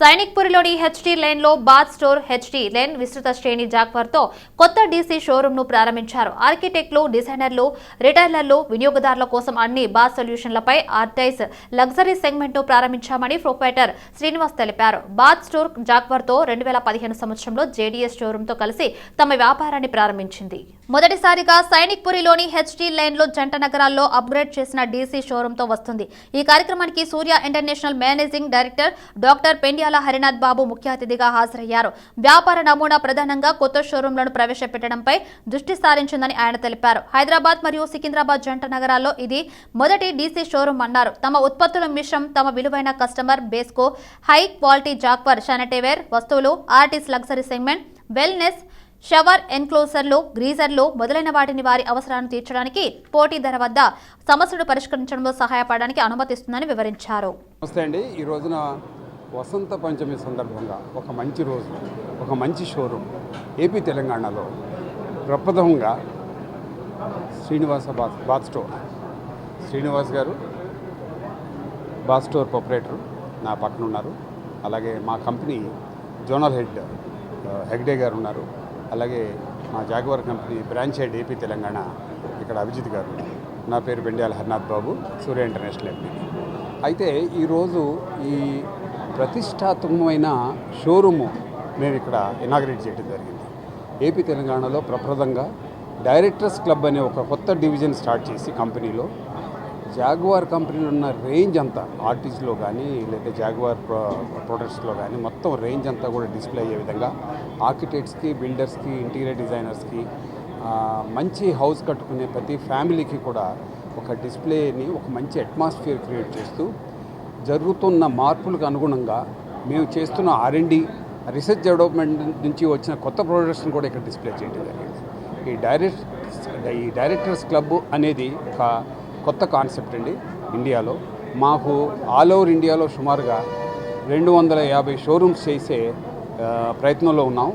సైనిక్పురిలోని HD లేన్లో bath store HD lane విస్తృత శ్రేణి జాక్వర్తో కొత్త డీసీ షోరూమ్ను ప్రారంభించారు. ఆర్కిటెక్ట్లు డిజైనర్లు రిటైలర్లు వినియోగదారుల కోసం అన్ని బాత్ సొల్యూషన్లపై ఆర్టైస్ లగ్జరీ సెగ్మెంట్ను ప్రారంభించామని ప్రొపైటర్ శ్రీనివాస్ తెలిపారు. బాత్ స్టోర్ జాక్వర్తో రెండు వేల పదిహేను సంవత్సరంలో జేడీఎస్ షోరూమ్తో కలిసి తమ వ్యాపారాన్ని ప్రారంభించింది. మొదటిసారిగా సైనిక్పురిలోని హెచ్డీ లేన్లో జంట నగరాల్లో అప్గ్రేడ్ చేసిన డీసీ షోరూమ్తో వస్తుంది. ఈ కార్యక్రమానికి Surya international managing director doctor Pendyala Harinath Babu ముఖ్య అతిథిగా హాజరయ్యారు. వ్యాపార నమూనా ప్రధానంగా కొత్త షోరూంలను ప్రవేశపెట్టడంపై దృష్టి సారించిందని ఆయన తెలిపారు. హైదరాబాద్ మరియు సికింద్రాబాద్ జంట నగరాల్లో ఇది మొదటి డీసీ షోరూమ్ అన్నారు. తమ ఉత్పత్తుల మిశ్రం తమ విలువైన కస్టమర్ బేస్కు హై క్వాలిటీ జాక్వర్ శానిటైవేర్ వస్తువులు artist luxury segment wellness shower ఎన్క్లోజర్లు గ్రీజర్లు మొదలైన వాటిని వారి అవసరాలను తీర్చడానికి పోటీ ధర వద్ద సమస్యలు పరిష్కరించడంలో సహాయపడడానికి అనుమతిస్తుందని వివరించారు. నమస్తే అండి. ఈ రోజున వసంత పంచమి సందర్భంగా ఒక మంచి రోజు ఒక మంచి షోరూమ్ ఏపీ తెలంగాణలో ప్రప్రథమంగా Srinivasa bath bath store. Srinivas garu bath store proprietor నా పక్కన ఉన్నారు. అలాగే మా కంపెనీ జోనల్ హెడ్ హెగ్డే గారు ఉన్నారు. అలాగే మా Jaquar company branch head AP Telangana ఇక్కడ అభిజిత్ గారు నా పేరు బెండియాల హరినాథ్ బాబు సూర్య ఇంటర్నేషనల్ ఎంపీ. అయితే ఈరోజు ఈ ప్రతిష్టాత్మకమైన షోరూము మేము ఇక్కడ ఇనాగ్రేట్ చేయడం జరిగింది. ఏపీ తెలంగాణలో ప్రప్రదంగా డైరెక్టర్స్ క్లబ్ అనే ఒక కొత్త డివిజన్ స్టార్ట్ చేసి కంపెనీలో. జాగ్వార్ కంపెనీలో ఉన్న రేంజ్ అంతా ఆర్టిస్ట్లో కానీ లేదా జాగ్వార్ ప్రొడక్ట్స్లో కానీ మొత్తం రేంజ్ అంతా కూడా డిస్ప్లే అయ్యే విధంగా ఆర్కిటెక్ట్స్కి బిల్డర్స్కి ఇంటీరియర్ డిజైనర్స్కి మంచి హౌస్ కట్టుకునే ప్రతి ఫ్యామిలీకి కూడా ఒక డిస్ప్లేని ఒక మంచి అట్మాస్ఫియర్ క్రియేట్ చేస్తూ జరుగుతున్న మార్పులకు అనుగుణంగా మేము చేస్తున్న ఆర్ఎండి రీసెర్చ్ డెవలప్మెంట్ నుంచి వచ్చిన కొత్త ప్రొడక్ట్స్ని కూడా ఇక్కడ డిస్ప్లే చేయడం జరిగింది. ఈ డైరెక్ట్ ఈ డైరెక్టర్స్ క్లబ్ అనేది ఒక కొత్త కాన్సెప్ట్ అండి ఇండియాలో. మాకు ఆల్ ఓవర్ ఇండియాలో సుమారుగా రెండు వందల యాభై షోరూమ్స్ చేసే ప్రయత్నంలో ఉన్నాం.